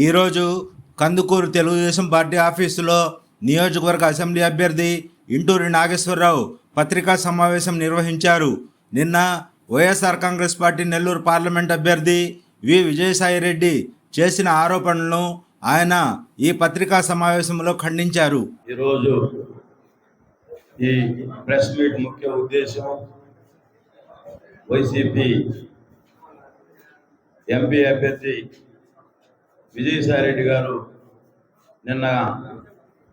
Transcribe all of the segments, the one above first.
ఈరోజు కందుకూరు తెలుగుదేశం పార్టీ ఆఫీసులో నియోజకవర్గ అసెంబ్లీ అభ్యర్థి ఇంటూరి నాగేశ్వరరావు పత్రికా సమావేశం నిర్వహించారు. నిన్న YSR Congress party Nellore parliament అభ్యర్థి వి విజయసాయిరెడ్డి చేసిన ఆరోపణలను ఆయన ఈ పత్రికా సమావేశంలో ఖండించారు. ఈరోజు ఈ ప్రెస్ మీట్ ముఖ్య ఉద్దేశం వైసీపీ ఎంపీ అభ్యర్థి విజయసాయిరెడ్డి గారు నిన్న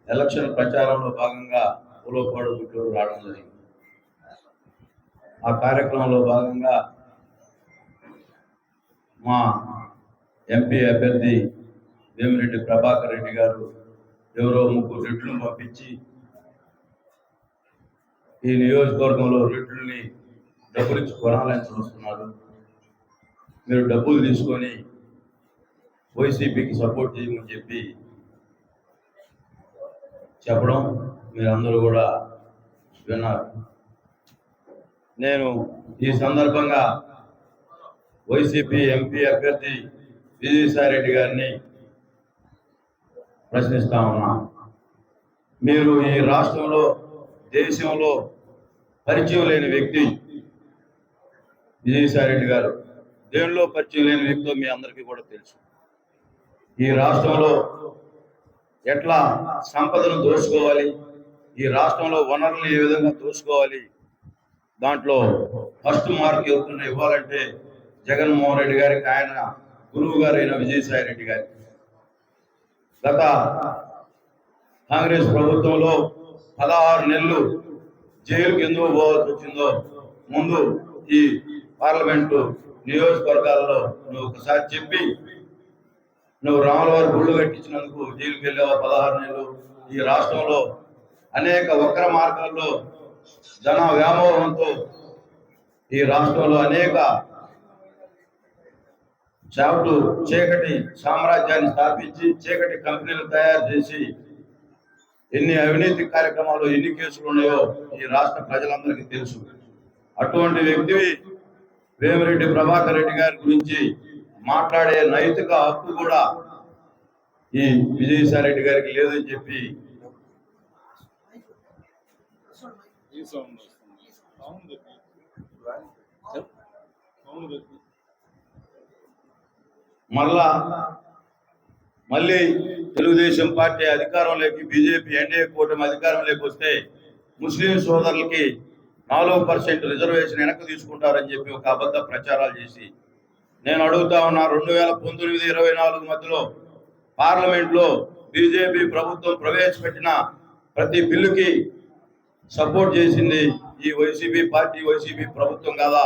ఎలక్షన్ ప్రచారంలో భాగంగా పులోపాడు గుంటూరు రావడం జరిగింది. ఆ కార్యక్రమంలో భాగంగా మా ఎంపీ అభ్యర్థి వేమిరెడ్డి ప్రభాకర్ రెడ్డి గారు ఎవరో ముగ్గురు రెడ్లను పంపించి ఈ నియోజకవర్గంలో రెట్లని డబ్బులు ఇచ్చి కొనాలని చూస్తున్నారు. మీరు డబ్బులు తీసుకొని వైసీపీకి సపోర్ట్ చేయమని చెప్పి చెప్పడం మీరందరూ కూడా విన్నారు. నేను ఈ సందర్భంగా వైసీపీ ఎంపీ అభ్యర్థి విజయసాయిరెడ్డి గారిని ప్రశ్నిస్తా ఉన్నా. మీరు ఈ రాష్ట్రంలో దేశంలో పరిచయం లేని వ్యక్తి విజయసాయిరెడ్డి గారు. దేనిలో పరిచయం లేని వ్యక్తితో మీ అందరికీ కూడా తెలుసు. ఈ రాష్ట్రంలో ఎట్లా సంపదను దోచుకోవాలి? ఈ రాష్ట్రంలో వనరులు ఏ విధంగా దోచుకోవాలి? దాంట్లో ఫస్ట్ మార్క్ ఎవరికైనా ఇవ్వాలంటే జగన్మోహన్ రెడ్డి గారికి ఆయన గురువు గారైన విజయసాయి రెడ్డి గారికి గత కాంగ్రెస్ ప్రభుత్వంలో పదహారు నెలలు జైలుకి ఎందుకు పోవాల్సి వచ్చిందో ముందు ఈ పార్లమెంటు నియోజకవర్గాల్లో నువ్వు ఒకసారి చెప్పి నువ్వు రాములవారి గుళ్ళు కట్టించినందుకు జైలుకి వెళ్ళావు పదహారు నెలలు. ఈ రాష్ట్రంలో అనేక వక్ర మార్గాల్లో జన వ్యామోహంతో ఈ రాష్ట్రంలో అనేక చావులు చీకటి సామ్రాజ్యాన్ని స్థాపించి చీకటి కంపెనీలు తయారు చేసి ఎన్ని అవినీతి కార్యక్రమాలు ఎన్ని కేసులు ఉన్నాయో ఈ రాష్ట్ర ప్రజలందరికీ తెలుసు. అటువంటి వ్యక్తివి వేమిరెడ్డి ప్రభాకర్ రెడ్డి గారి గురించి మాట్లాడే నైతిక హక్కు కూడా ఈ విజయసాయి రెడ్డి గారికి లేదని చెప్పి మళ్ళా మళ్ళీ తెలుగుదేశం పార్టీ అధికారంలోకి బీజేపీ ఎన్డీఏ కూటమి అధికారంలోకి వస్తే ముస్లిం సోదరులకి నాలుగు పర్సెంట్ రిజర్వేషన్ వెనక్కి తీసుకుంటారని చెప్పి ఒక అబద్ధ ప్రచారాలు చేసి నేను అడుగుతా ఉన్నా రెండు వేల పంతొమ్మిది ఇరవై నాలుగు మధ్యలో పార్లమెంట్లో బీజేపీ ప్రభుత్వం ప్రవేశపెట్టిన ప్రతి బిల్లుకి సపోర్ట్ చేసింది ఈ వైసీపీ పార్టీ వైసీపీ ప్రభుత్వం కాదా?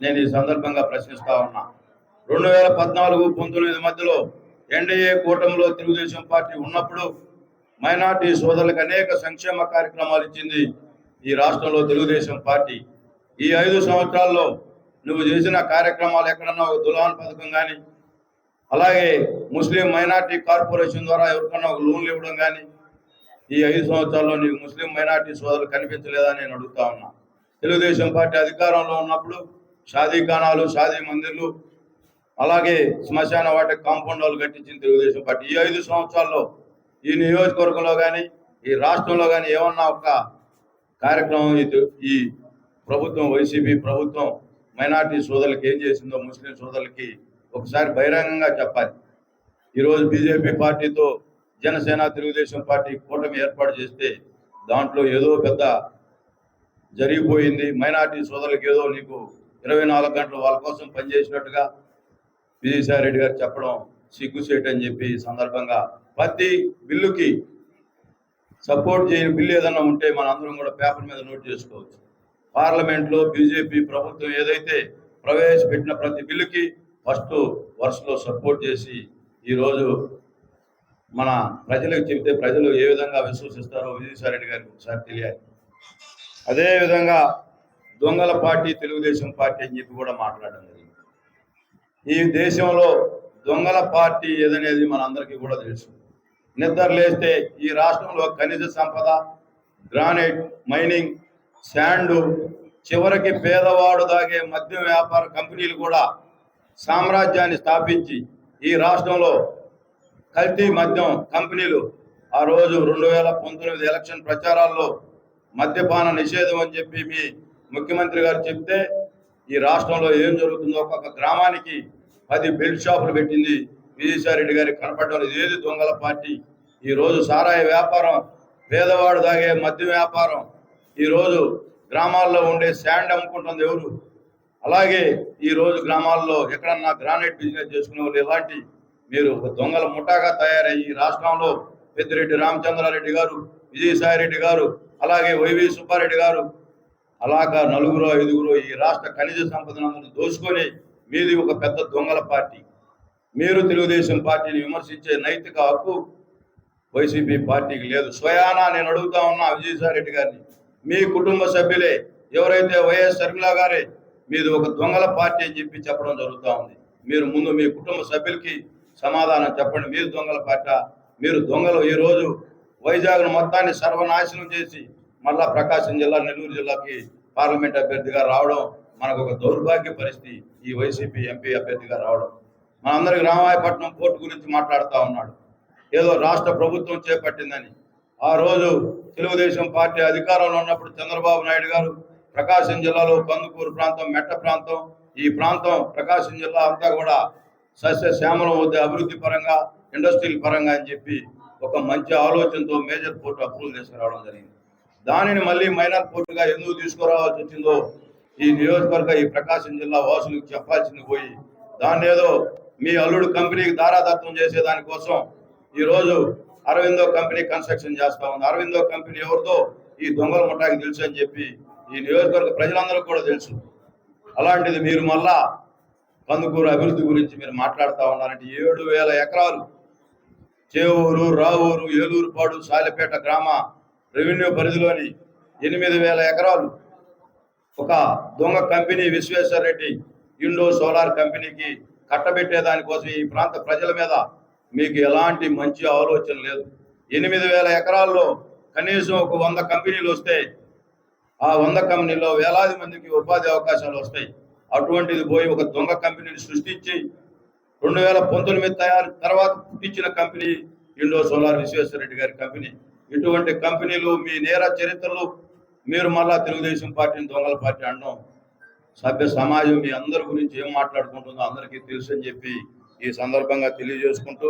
నేను ఈ సందర్భంగా ప్రశ్నిస్తా ఉన్నా. రెండు వేల పద్నాలుగు పంతొమ్మిది మధ్యలో ఎన్డీఏ కూటమిలో తెలుగుదేశం పార్టీ ఉన్నప్పుడు మైనార్టీ సోదరులకు అనేక సంక్షేమ కార్యక్రమాలు ఇచ్చింది ఈ రాష్ట్రంలో తెలుగుదేశం పార్టీ. ఈ ఐదు సంవత్సరాల్లో నువ్వు చేసిన కార్యక్రమాలు ఎక్కడన్నా ఒక దులాన్ పథకం కానీ అలాగే ముస్లిం మైనార్టీ కార్పొరేషన్ ద్వారా ఎవరికన్నా ఒక లోన్లు ఇవ్వడం కానీ ఈ ఐదు సంవత్సరాల్లో నీకు ముస్లిం మైనార్టీ సోదరులు కనిపించలేదా నేను అడుగుతా ఉన్నా. తెలుగుదేశం పార్టీ అధికారంలో ఉన్నప్పుడు షాదీ ఖానాలు షాదీ మందిర్లు అలాగే శ్మశాన వాటి కాంపౌండ్ వాళ్ళు కట్టించింది తెలుగుదేశం పార్టీ. ఈ ఐదు సంవత్సరాల్లో ఈ నియోజకవర్గంలో కానీ ఈ రాష్ట్రంలో కానీ ఏమన్నా ఒక కార్యక్రమం ఈ ఈ ప్రభుత్వం వైసీపీ ప్రభుత్వం మైనార్టీ సోదరులకి ఏం చేసిందో ముస్లిం సోదరులకి ఒకసారి బహిరంగంగా చెప్పాలి. ఈరోజు బీజేపీ పార్టీతో జనసేన తెలుగుదేశం పార్టీ కూటమి ఏర్పాటు చేస్తే దాంట్లో ఏదో పెద్ద జరిగిపోయింది. మైనార్టీ సోదరులకు ఏదో నీకు ఇరవై నాలుగు గంటలు వాళ్ళ కోసం పనిచేసినట్టుగా విజయసాయి రెడ్డి గారు చెప్పడం సిగ్గుసేట్ అని చెప్పి సందర్భంగా ప్రతి బిల్లుకి సపోర్ట్ చేయని బిల్లు ఏదన్నా ఉంటే మన అందరం కూడా పేపర్ మీద నోట్ చేసుకోవచ్చు. పార్లమెంట్లో బీజేపీ ప్రభుత్వం ఏదైతే ప్రవేశపెట్టిన ప్రతి బిల్లుకి ఫస్ట్ వరుసలో సపోర్ట్ చేసి ఈరోజు మన ప్రజలకు చెబితే ప్రజలు ఏ విధంగా విశ్వసిస్తారో విజయసాయిరెడ్డి గారికి ఒకసారి తెలియాలి. అదేవిధంగా దొంగల పార్టీ తెలుగుదేశం పార్టీ అని చెప్పి కూడా మాట్లాడడం జరిగింది. ఈ దేశంలో దొంగల పార్టీ ఏదనేది మనందరికీ కూడా తెలుసు. నిద్ర లేస్తే ఈ రాష్ట్రంలో ఖనిజ సంపద గ్రానైట్ మైనింగ్ శాండు చివరికి పేదవాడు దాగే మద్యం వ్యాపార కంపెనీలు కూడా సామ్రాజ్యాన్ని స్థాపించి ఈ రాష్ట్రంలో కల్తీ మద్యం కంపెనీలు ఆ రోజు రెండు వేల పంతొమ్మిది ఎలక్షన్ ప్రచారాల్లో మద్యపాన నిషేధం అని చెప్పి మీ ముఖ్యమంత్రి గారు చెప్తే ఈ రాష్ట్రంలో ఏం జరుగుతుందో ఒక్కొక్క గ్రామానికి పది బెల్ట్ షాపులు పెట్టింది విజయసాయిరెడ్డి గారికి కనపడడం ఏది దొంగల పార్టీ? ఈరోజు సారాయి వ్యాపారం పేదవాడు తాగే మద్యం వ్యాపారం ఈరోజు గ్రామాల్లో ఉండే శాండ్ అమ్ముకుంటుంది ఎవరు? అలాగే ఈరోజు గ్రామాల్లో ఎక్కడన్నా గ్రానైట్ బిజినెస్ చేసుకునే వాళ్ళు ఇలాంటి మీరు ఒక దొంగల ముఠాగా తయారయ్యి ఈ రాష్ట్రంలో పెద్దిరెడ్డి రామచంద్రారెడ్డి గారు విజయసాయిరెడ్డి గారు అలాగే వైవి సుబ్బారెడ్డి గారు అలాగా నలుగురు ఐదుగురు ఈ రాష్ట్ర ఖనిజ సంపదనందరూ దోచుకొని మీది ఒక పెద్ద దొంగల పార్టీ. మీరు తెలుగుదేశం పార్టీని విమర్శించే నైతిక హక్కు వైసీపీ పార్టీకి లేదు. స్వయానా నేను అడుగుతా ఉన్నా విజయసాయిరెడ్డి గారిని. మీ కుటుంబ సభ్యులే ఎవరైతే వైఎస్ షర్మిల గారే మీది ఒక దొంగల పార్టీ అని చెప్పి చెప్పడం జరుగుతూ ఉంది. మీరు ముందు మీ కుటుంబ సభ్యులకి సమాధానం చెప్పండి. మీరు దొంగల పార్టీ మీరు దొంగలు. ఈరోజు వైజాగ్ను వైజాగ్ మొత్తాన్ని సర్వనాశనం చేసి మళ్ళా ప్రకాశం జిల్లా నెల్లూరు జిల్లాకి పార్లమెంట్ అభ్యర్థిగా రావడం మనకు ఒక దౌర్భాగ్య పరిస్థితి. ఈ వైసీపీ ఎంపీ అభ్యర్థిగా రావడం. మనందరికి రామాయపట్నం పోర్టు గురించి మాట్లాడుతూ ఉన్నాడు. ఏదో రాష్ట్ర ప్రభుత్వం చేపట్టిందని ఆ రోజు తెలుగుదేశం పార్టీ అధికారంలో ఉన్నప్పుడు చంద్రబాబు నాయుడు గారు ప్రకాశం జిల్లాలో కందుకూరు ప్రాంతం మెట్ట ప్రాంతం ఈ ప్రాంతం ప్రకాశం జిల్లా అంతా కూడా సస్య శ్యామలం వద్ద అభివృద్ధి పరంగా ఇండస్ట్రియల్ పరంగా అని చెప్పి ఒక మంచి ఆలోచనతో మేజర్ పోర్టు అప్రూవల్ తీసుకురావడం జరిగింది. దానిని మళ్ళీ మైనర్ పోర్టుగా ఎందుకు తీసుకురావాల్సి వచ్చిందో ఈ నియోజకవర్గ ఈ ప్రకాశం జిల్లా వాసులకు చెప్పాల్సింది పోయి దాన్ని ఏదో మీ అల్లుడు కంపెనీకి దారాదత్వం చేసే దానికోసం ఈరోజు అరవిందో కంపెనీ కన్స్ట్రక్షన్ చేస్తా ఉంది. అరవిందో కంపెనీ ఎవరిదో ఈ దొంగల ముఠాకి తెలుసు అని చెప్పి ఈ నియోజకవర్గ ప్రజలందరూ కూడా తెలుసు. అలాంటిది మీరు మళ్ళా కందుకూరు అభివృద్ధి గురించి మీరు మాట్లాడుతూ ఉన్నారంటే ఏడు వేల ఎకరాలు చేవూరు రావూరు ఏలూరుపాడు సాలెపేట గ్రామ రెవెన్యూ పరిధిలోని ఎనిమిది వేల ఎకరాలు ఒక దొంగ company Visweswara Reddy Indo solar కంపెనీకి కట్టబెట్టే దానికోసం ఈ ప్రాంత ప్రజల మీద మీకు ఎలాంటి మంచి ఆలోచన లేదు. ఎనిమిది వేల ఎకరాల్లో కనీసం ఒక వంద కంపెనీలు వస్తే ఆ వంద కంపెనీలో వేలాది మందికి ఉపాధి అవకాశాలు వస్తాయి. అటువంటిది పోయి ఒక దొంగ కంపెనీని సృష్టించి రెండు వేల పంతొమ్మిది తయారు తర్వాత పుట్టించిన కంపెనీ ఇండో సోలార్ విశ్వేశ్వరరెడ్డి గారి కంపెనీ. ఇటువంటి కంపెనీలు మీ నేర చరిత్రలు మీరు మళ్ళా తెలుగుదేశం పార్టీని దొంగల పార్టీ అనడం. సభ్య సమాజం మీ అందరి గురించి ఏం మాట్లాడుకుంటుందో అందరికీ తెలుసు అని చెప్పి ఈ సందర్భంగా తెలియజేసుకుంటూ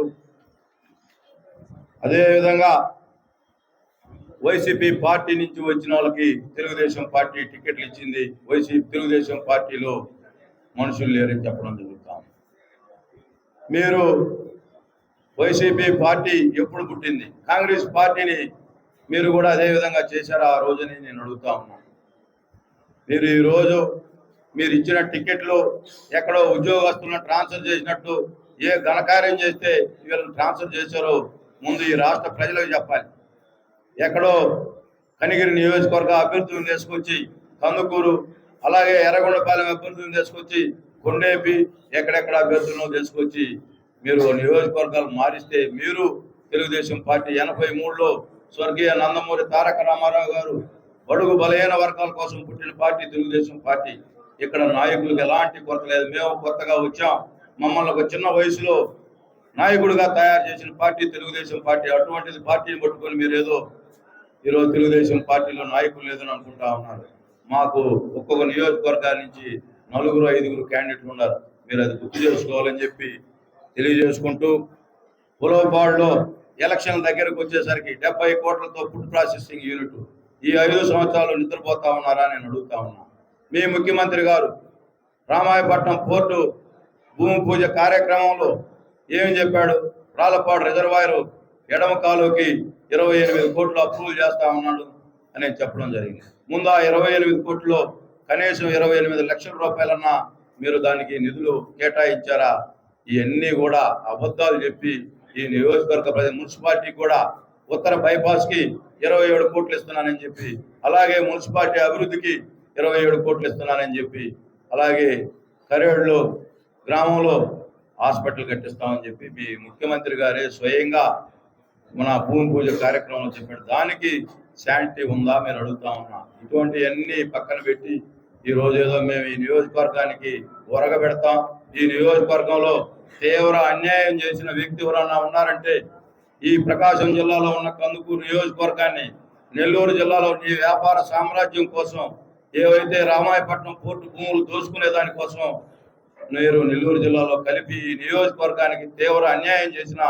అదేవిధంగా వైసీపీ పార్టీ నుంచి వచ్చిన వాళ్ళకి తెలుగుదేశం పార్టీ టికెట్లు ఇచ్చింది. వైసీపీ తెలుగుదేశం పార్టీలో మనుషులు లేరని చెప్పడం జరుగుతాం మీరు వైసీపీ పార్టీ ఎప్పుడు పుట్టింది? కాంగ్రెస్ పార్టీని మీరు కూడా అదే విధంగా చేశారా? ఆ రోజుని నేను అడుగుతా ఉన్నాను మీరు ఈరోజు మీరు ఇచ్చిన టికెట్లు ఎక్కడో ఉద్యోగస్తులను ట్రాన్స్ఫర్ చేసినట్టు ఏ ఘనకార్యం చేస్తే వీళ్ళని ట్రాన్స్ఫర్ చేశారో ముందు ఈ రాష్ట్ర ప్రజలకు చెప్పాలి. ఎక్కడో కనిగిరి నియోజకవర్గ అభ్యర్థులను తీసుకొచ్చి కందుకూరు అలాగే ఎర్రగొండపాలెం అభ్యర్థులను తీసుకొచ్చి కొండేపి ఎక్కడెక్కడ అభ్యర్థులను తీసుకొచ్చి మీరు నియోజకవర్గాలు మారిస్తే మీరు తెలుగుదేశం పార్టీ ఎనభై మూడులో స్వర్గీయ నందమూరి తారక రామారావు గారు బడుగు బలహీన వర్గాల కోసం పుట్టిన పార్టీ తెలుగుదేశం పార్టీ. ఇక్కడ నాయకులకు ఎలాంటి కొరత లేదు. మేము కొత్తగా వచ్చాం. మమ్మల్ని ఒక చిన్న వయసులో నాయకుడిగా తయారు చేసిన పార్టీ తెలుగుదేశం పార్టీ. అటువంటిది పార్టీని పట్టుకొని మీరు ఏదో ఈరోజు తెలుగుదేశం పార్టీలో నాయకులు లేదని అనుకుంటా ఉన్నారు. మాకు ఒక్కొక్క నియోజకవర్గాల నుంచి నలుగురు ఐదుగురు క్యాండిడేట్లు ఉన్నారు. మీరు అది గుర్తు చేసుకోవాలని చెప్పి తెలియజేసుకుంటూ పులవపాడులో ఎలక్షన్ దగ్గరకు వచ్చేసరికి డెబ్బై కోట్లతో ఫుడ్ ప్రాసెసింగ్ యూనిట్ ఈ ఐదు సంవత్సరాలు నిద్రపోతా ఉన్నారా నేను అడుగుతా ఉన్నా. మీ ముఖ్యమంత్రి గారు రామాయపట్నం పోర్టు భూమి పూజ కార్యక్రమంలో ఏమి చెప్పాడు? రాళ్ళపాడు రిజర్వాయర్ ఎడమ కాలువకి ఇరవై ఎనిమిది కోట్లు అప్రూవల్ చేస్తా ఉన్నాడు అని చెప్పడం జరిగింది. ముందు ఆ ఇరవై ఎనిమిది కోట్లు కనీసం ఇరవై ఎనిమిది లక్షల రూపాయలన్నా మీరు దానికి నిధులు కేటాయించారా? ఇవన్నీ కూడా అబద్ధాలు చెప్పి ఈ నియోజకవర్గ ప్రజల మున్సిపాలిటీ కూడా ఉత్తర బైపాస్కి ఇరవై ఏడు కోట్లు ఇస్తున్నానని చెప్పి అలాగే మున్సిపాలిటీ అభివృద్ధికి ఇరవై ఏడు కోట్లు ఇస్తున్నానని చెప్పి అలాగే కరేడులో గ్రామంలో హాస్పిటల్ కట్టిస్తామని చెప్పి మీ ముఖ్యమంత్రి గారే స్వయంగా మన భూమి పూజ కార్యక్రమంలో చెప్పాడు. దానికి శాంతి ఉందా మీరు అడుగుతా ఉన్నా. ఇటువంటివన్నీ పక్కన పెట్టి ఈ ఏదో మేము ఈ నియోజకవర్గానికి ఒరగబెడతాం. ఈ నియోజకవర్గంలో తీవ్ర అన్యాయం చేసిన వ్యక్తి ఎవరన్నా ఉన్నారంటే ఈ ప్రకాశం జిల్లాలో ఉన్న కందుకూరు నియోజకవర్గాన్ని నెల్లూరు జిల్లాలో నీ వ్యాపార సామ్రాజ్యం కోసం ఏవైతే రామాయపట్నం పోర్టు భూములు దోచుకునే దానికోసం మీరు నెల్లూరు జిల్లాలో కలిపి ఈ నియోజకవర్గానికి తీవ్ర అన్యాయం చేసిన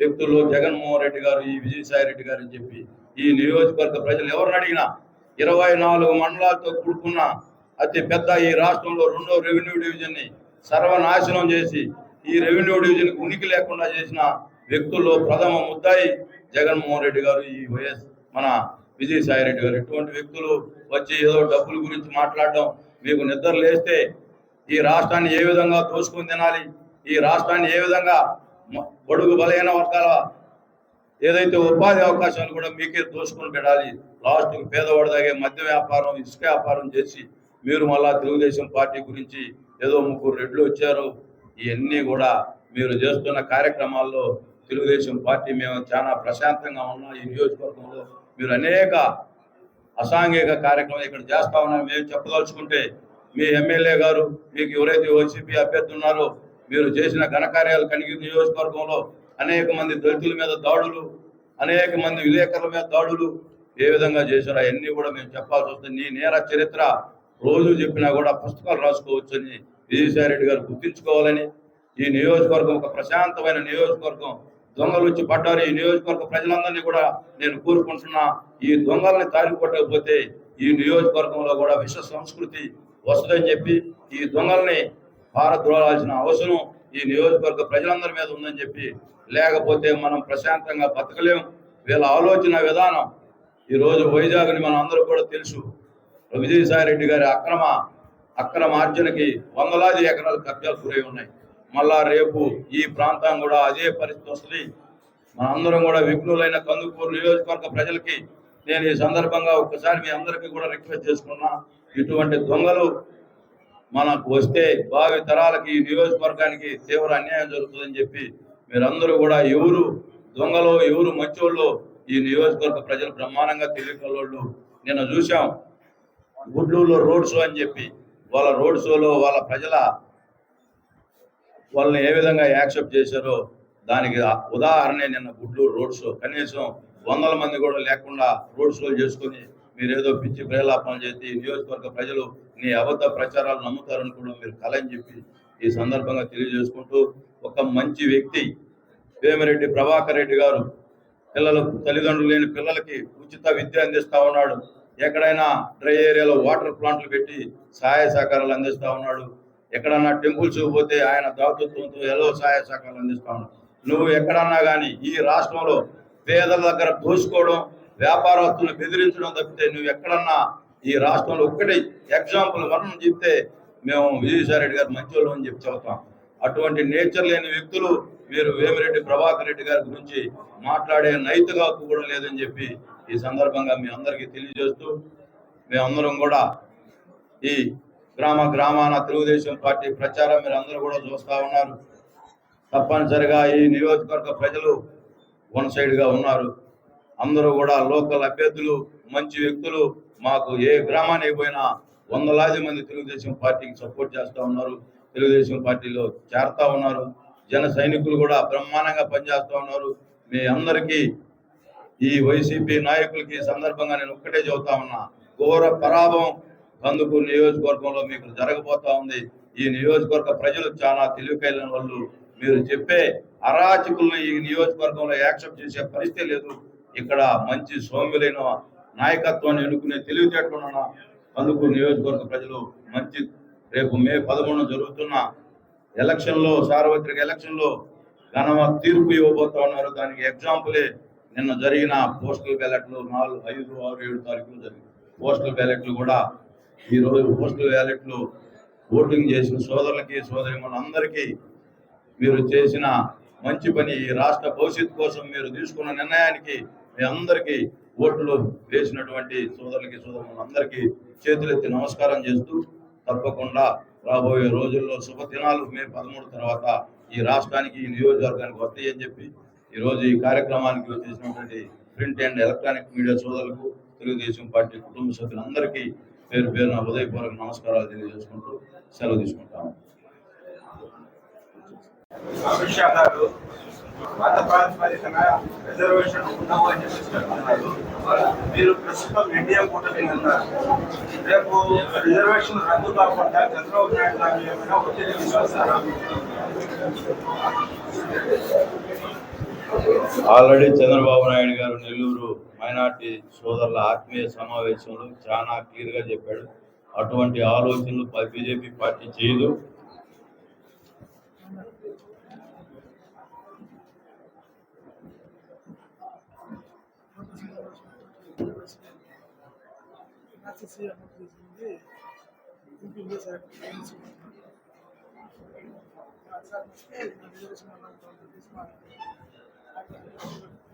వ్యక్తులు జగన్మోహన్ రెడ్డి గారు ఈ విజయసాయి రెడ్డి గారు అని చెప్పి ఈ నియోజకవర్గ ప్రజలు ఎవరిని అడిగినా ఇరవై నాలుగు మండలాలతో కూడుకున్న అతి పెద్ద ఈ రాష్ట్రంలో రెండో రెవెన్యూ డివిజన్ని సర్వనాశనం చేసి ఈ రెవెన్యూ డివిజన్ ఉనికి లేకుండా చేసిన వ్యక్తుల్లో ప్రథమ ముద్దాయి జగన్మోహన్ రెడ్డి గారు ఈ వైఎస్ మన విజయసాయిరెడ్డి గారు. ఇటువంటి వ్యక్తులు వచ్చి ఏదో డబ్బుల గురించి మాట్లాడడం మీకు నిద్ర లేస్తే ఈ రాష్ట్రాన్ని ఏ విధంగా దోసుకొని తినాలి? ఈ రాష్ట్రాన్ని ఏ విధంగా బడుగు బలహీన వర్గాల ఏదైతే ఉపాధి అవకాశాలు కూడా మీకే దోసుకొని పెట్టాలి లాస్ట్ పేదవాడి దాగే మద్య వ్యాపారం ఇసుక వ్యాపారం చేసి మీరు మళ్ళా తెలుగుదేశం పార్టీ గురించి ఏదో ముగ్గురు రెడ్లు వచ్చారు. ఇవన్నీ కూడా మీరు చేస్తున్న కార్యక్రమాల్లో తెలుగుదేశం పార్టీ మేము చాలా ప్రశాంతంగా ఉన్నాం ఈ నియోజకవర్గంలో మీరు అనేక అసాంఘిక కార్యక్రమాలు ఇక్కడ చేస్తా ఉన్నాం మేము చెప్పదలుచుకుంటే మీ ఎమ్మెల్యే గారు మీకు ఎవరైతే వైసీపీ అభ్యర్థి ఉన్నారో మీరు చేసిన ఘనకార్యాలు కనిగిరి నియోజకవర్గంలో అనేక మంది దళితుల మీద దాడులు అనేక మంది విలేకరుల మీద దాడులు ఏ విధంగా చేశారో అవన్నీ కూడా మేము చెప్పాల్సి వస్తుంది. నీ నేర చరిత్ర రోజు చెప్పినా కూడా పుస్తకాలు రాసుకోవచ్చని విజయసాయి రెడ్డి గారు గుర్తించుకోవాలని ఈ నియోజకవర్గం ఒక ప్రశాంతమైన నియోజకవర్గం దొంగలు వచ్చి పడ్డారు. ఈ నియోజకవర్గ ప్రజలందరినీ కూడా నేను కోరుకుంటున్నా ఈ దొంగల్ని తారి కొట్టకపోతే ఈ నియోజకవర్గంలో కూడా విశ్వ సంస్కృతి వస్తుందని చెప్పి ఈ దొంగల్ని పారద్రోలాల్సిన అవసరం ఈ నియోజకవర్గ ప్రజలందరి మీద ఉందని చెప్పి లేకపోతే మనం ప్రశాంతంగా బతకలేం. వీళ్ళ ఆలోచన విధానం ఈరోజు వైజాగ్ని మనం అందరూ కూడా తెలుసు. విజయసాయి రెడ్డి గారి అక్రమ అక్రమార్జనకి వందలాది ఎకరాలు కబ్జాలు గురై ఉన్నాయి. మళ్ళా రేపు ఈ ప్రాంతం కూడా అదే పరిస్థితి వస్తుంది. మనందరం కూడా విఘ్నులైన కందుకూరు నియోజకవర్గ ప్రజలకి నేను ఈ సందర్భంగా ఒక్కసారి మీ అందరికీ కూడా రిక్వెస్ట్ చేసుకున్నా ఇటువంటి దొంగలు మనకు వస్తే భావి తరాలకి ఈ నియోజకవర్గానికి తీవ్ర అన్యాయం జరుగుతుందని చెప్పి మీరందరూ కూడా ఎవరు దొంగలు ఎవరు మంచోళ్ళు ఈ నియోజకవర్గ ప్రజలు బ్రహ్మాండంగా తెలియకలోళ్ళు. నిన్న చూసాం గుడ్లూరులో రోడ్ షో అని చెప్పి వాళ్ళ రోడ్ షోలో వాళ్ళ ప్రజల వాళ్ళని ఏ విధంగా యాక్సెప్ట్ చేశారో దానికి ఉదాహరణే నిన్న గుడ్లూరు రోడ్ షో. కనీసం వందల మంది కూడా లేకుండా రోడ్ షోలు చేసుకొని మీరేదో పిచ్చి ప్రేలాపన చేసి నియోజకవర్గ ప్రజలు నీ అబద్ధ ప్రచారాలు నమ్ముతారని కూడా మీరు కలని చెప్పి ఈ సందర్భంగా తెలియజేసుకుంటూ ఒక మంచి వ్యక్తి వేమిరెడ్డి ప్రభాకర్ రెడ్డి గారు పిల్లలకు తల్లిదండ్రులు లేని పిల్లలకి ఉచిత విద్య అందిస్తా ఉన్నాడు. ఎక్కడైనా డ్రై ఏరియాలో వాటర్ ప్లాంట్లు పెట్టి సహాయ సహకారాలు అందిస్తా ఉన్నాడు. ఎక్కడన్నా టెంపుల్స్ పోతే ఆయన దాతృత్వంతో ఎలా సహాయ సహకారాలు అందిస్తా ఉన్నాడు. నువ్వు ఎక్కడన్నా కానీ ఈ రాష్ట్రంలో పేదల దగ్గర దోసుకోవడం వ్యాపారస్తులను బెదిరించడం తప్పితే నువ్వు ఎక్కడన్నా ఈ రాష్ట్రంలో ఒక్కటి ఎగ్జాంపుల్ మనం చెప్తే మేము విజయసాయిరెడ్డి గారు మంచోళ్ళు అని చెప్పి చెబుతాం. అటువంటి నేచర్ లేని వ్యక్తులు మీరు వేమిరెడ్డి ప్రభాకర్ రెడ్డి గారి గురించి మాట్లాడే నైతిక హక్కు కూడా లేదని చెప్పి ఈ సందర్భంగా మీ అందరికీ తెలియజేస్తూ మేమందరం కూడా ఈ గ్రామ గ్రామాన తెలుగుదేశం పార్టీ ప్రచారం మీరు అందరూ కూడా చూస్తూ ఉన్నారు. తప్పనిసరిగా ఈ నియోజకవర్గ ప్రజలు వన్ సైడ్గా ఉన్నారు. అందరూ కూడా లోకల్ అభ్యర్థులు మంచి వ్యక్తులు మాకు ఏ గ్రామానికి పోయినా వందలాది మంది తెలుగుదేశం పార్టీకి సపోర్ట్ చేస్తూ ఉన్నారు. తెలుగుదేశం పార్టీలో చేరుతా ఉన్నారు. జన సైనికులు కూడా బ్రహ్మాండంగా పనిచేస్తూ ఉన్నారు. మీ అందరికీ ఈ వైసీపీ నాయకులకి సందర్భంగా నేను ఒక్కటే చెబుతా ఉన్నా ఘోర పరాభవం కందుకూరు నియోజకవర్గంలో మీకు జరగబోతా ఉంది. ఈ నియోజకవర్గ ప్రజలు చాలా తెలివికైన వాళ్ళు. మీరు చెప్పే అరాచకులను ఈ నియోజకవర్గంలో యాక్సెప్ట్ చేసే పరిస్థితి లేదు. ఇక్కడ మంచి సౌమ్యులైన నాయకత్వాన్ని ఎన్నుకునే తెలివితేటలున్న కందుకూరు నియోజకవర్గ ప్రజలు మంచి రేపు మే పదమూడున జరుగుతున్న ఎలక్షన్లో సార్వత్రిక ఎలక్షన్లో ఘన తీర్పు ఇవ్వబోతా ఉన్నారు. దానికి ఎగ్జాంపులే నిన్న జరిగిన పోస్టల్ బ్యాలెట్లు నాలుగు ఐదు ఆరు ఏడు తారీఖులు జరిగింది పోస్టల్ బ్యాలెట్లు కూడా ఈరోజు పోస్టల్ వ్యాలెట్లో ఓటింగ్ చేసిన సోదరులకి సోదరి అందరికీ మీరు చేసిన మంచి పని ఈ రాష్ట్ర భవిష్యత్తు కోసం మీరు తీసుకున్న నిర్ణయానికి మీ అందరికీ ఓట్లు వేసినటువంటి సోదరులకి సోదరులందరికీ చేతులెత్తి నమస్కారం చేస్తూ తప్పకుండా రాబోయే రోజుల్లో శుభదినాలు మే పదమూడు తర్వాత ఈ రాష్ట్రానికి ఈ నియోజకవర్గానికి వస్తాయని చెప్పి ఈరోజు ఈ కార్యక్రమానికి వచ్చేసినటువంటి ప్రింట్ అండ్ ఎలక్ట్రానిక్ మీడియా సోదరులకు తెలుగుదేశం పార్టీ కుటుంబ సభ్యులందరికీ పేరు పేరున హృదయపూర్వక నమస్కారాలు తెలియజేసుకుంటూ సెలవు తీసుకుంటాము. అమిత్ గారు మత ప్రాతిపదికన రిజర్వేషన్ ఉండవు అని చెప్పేసి మీరు ప్రస్తుతం ఎన్డీఏ కూటమి ఉన్నారు రేపు రిజర్వేషన్ రద్దు కాకుండా చంద్రబాబు నాయుడు గారు ఏమైనా ఒత్తిడి తీసుకొస్తారా? ఆల్రెడీ చంద్రబాబు నాయుడు గారు నెల్లూరు మైనార్టీ సోదరుల ఆత్మీయ సమావేశంలో చాలా క్లియర్గా చెప్పాడు. అటువంటి ఆలోచనలు బీజేపీ పార్టీ చేయదు.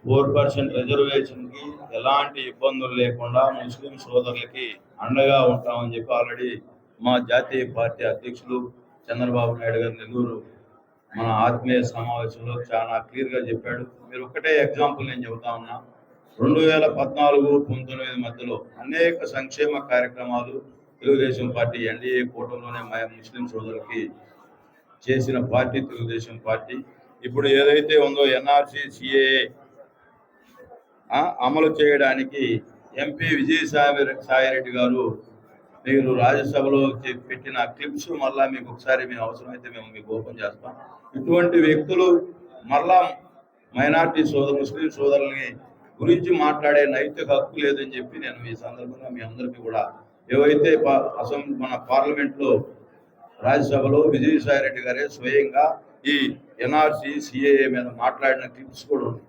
ఫోర్ పర్సెంట్ రిజర్వేషన్కి ఎలాంటి ఇబ్బందులు లేకుండా ముస్లిం సోదరులకి అండగా ఉంటామని చెప్పి ఆల్రెడీ మా జాతీయ పార్టీ అధ్యక్షులు చంద్రబాబు నాయుడు గారు నెల్లూరు మన ఆత్మీయ సమావేశంలో చాలా క్లియర్గా చెప్పాడు. మీరు ఒకటే ఎగ్జాంపుల్ నేను చెబుతా ఉన్నా. రెండు వేల పద్నాలుగు పంతొమ్మిది మధ్యలో అనేక సంక్షేమ కార్యక్రమాలు తెలుగుదేశం పార్టీ ఎన్డీఏ కూటమిలోనే మా ముస్లిం సోదరులకి చేసిన పార్టీ తెలుగుదేశం పార్టీ. ఇప్పుడు ఏదైతే ఉందో ఎన్ఆర్సీ సిఏఏ అమలు చేయడానికి ఎంపీ విజయసాయి సాయిరెడ్డి గారు మీరు రాజ్యసభలో పెట్టిన క్లిప్స్ మళ్ళా మీకు ఒకసారి మేము అవసరమైతే మేము మీకు ఓపెన్ చేస్తాం. ఇటువంటి వ్యక్తులు మళ్ళా మైనార్టీ సోదరు ముస్లిం సోదరుల్ని గురించి మాట్లాడే నైతిక హక్కు లేదని చెప్పి నేను ఈ సందర్భంగా మీ అందరికీ కూడా ఏవైతే అసెంబ్లీ మన పార్లమెంట్లో రాజ్యసభలో విజయసాయి రెడ్డి గారే స్వయంగా ఈ ఎన్ఆర్సీ సిఏఏ మీద మాట్లాడిన క్లిప్స్ కూడా ఉన్నాయి.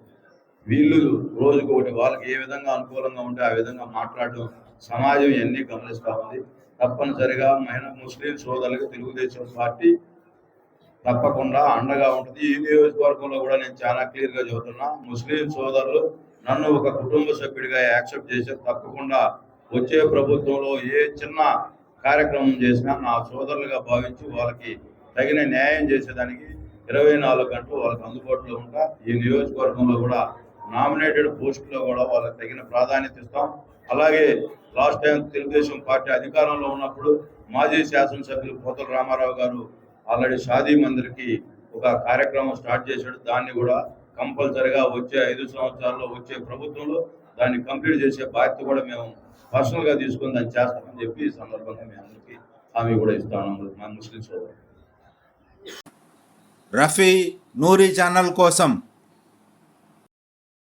వీళ్ళు రోజుకు ఒకటి వాళ్ళకి ఏ విధంగా అనుకూలంగా ఉంటే ఆ విధంగా మాట్లాడడం సమాజం ఎన్ని గమనిస్తూ ఉంది. తప్పనిసరిగా మహిళ ముస్లిం సోదరులకు తెలుగుదేశం పార్టీ తప్పకుండా అండగా ఉంటుంది. ఈ నియోజకవర్గంలో కూడా నేను చాలా క్లియర్గా చెబుతున్నా ముస్లిం సోదరులు నన్ను ఒక కుటుంబ సభ్యుడిగా యాక్సెప్ట్ చేసి తప్పకుండా వచ్చే ప్రభుత్వంలో ఏ చిన్న కార్యక్రమం చేసినా నా సోదరులుగా భావించి వాళ్ళకి తగిన న్యాయం చేసేదానికి ఇరవై నాలుగు గంటలు వాళ్ళకి అందుబాటులో ఉంటా. ఈ నియోజకవర్గంలో కూడా నామినేటెడ్ పోస్టులో కూడా వాళ్ళకి తగిన ప్రాధాన్యత ఇస్తాం. అలాగే లాస్ట్ టైం తెలుగుదేశం పార్టీ అధికారంలో ఉన్నప్పుడు మాజీ శాసనసభ్యులు పోతల రామారావు గారు ఆల్రెడీ షాదీ మందిర్కి ఒక కార్యక్రమం స్టార్ట్ చేశాడు. దాన్ని కూడా కంపల్సరిగా వచ్చే ఐదు సంవత్సరాల్లో వచ్చే ప్రభుత్వంలో దాన్ని కంప్లీట్ చేసే బాధ్యత కూడా మేము పర్సనల్గా తీసుకొని దాన్ని చేస్తామని చెప్పి ఈ సందర్భంగా మీ అందరికీ హామీ కూడా ఇస్తాను. మా ముస్లిం సోదరు రఫీ నూరి ఛానల్ కోసం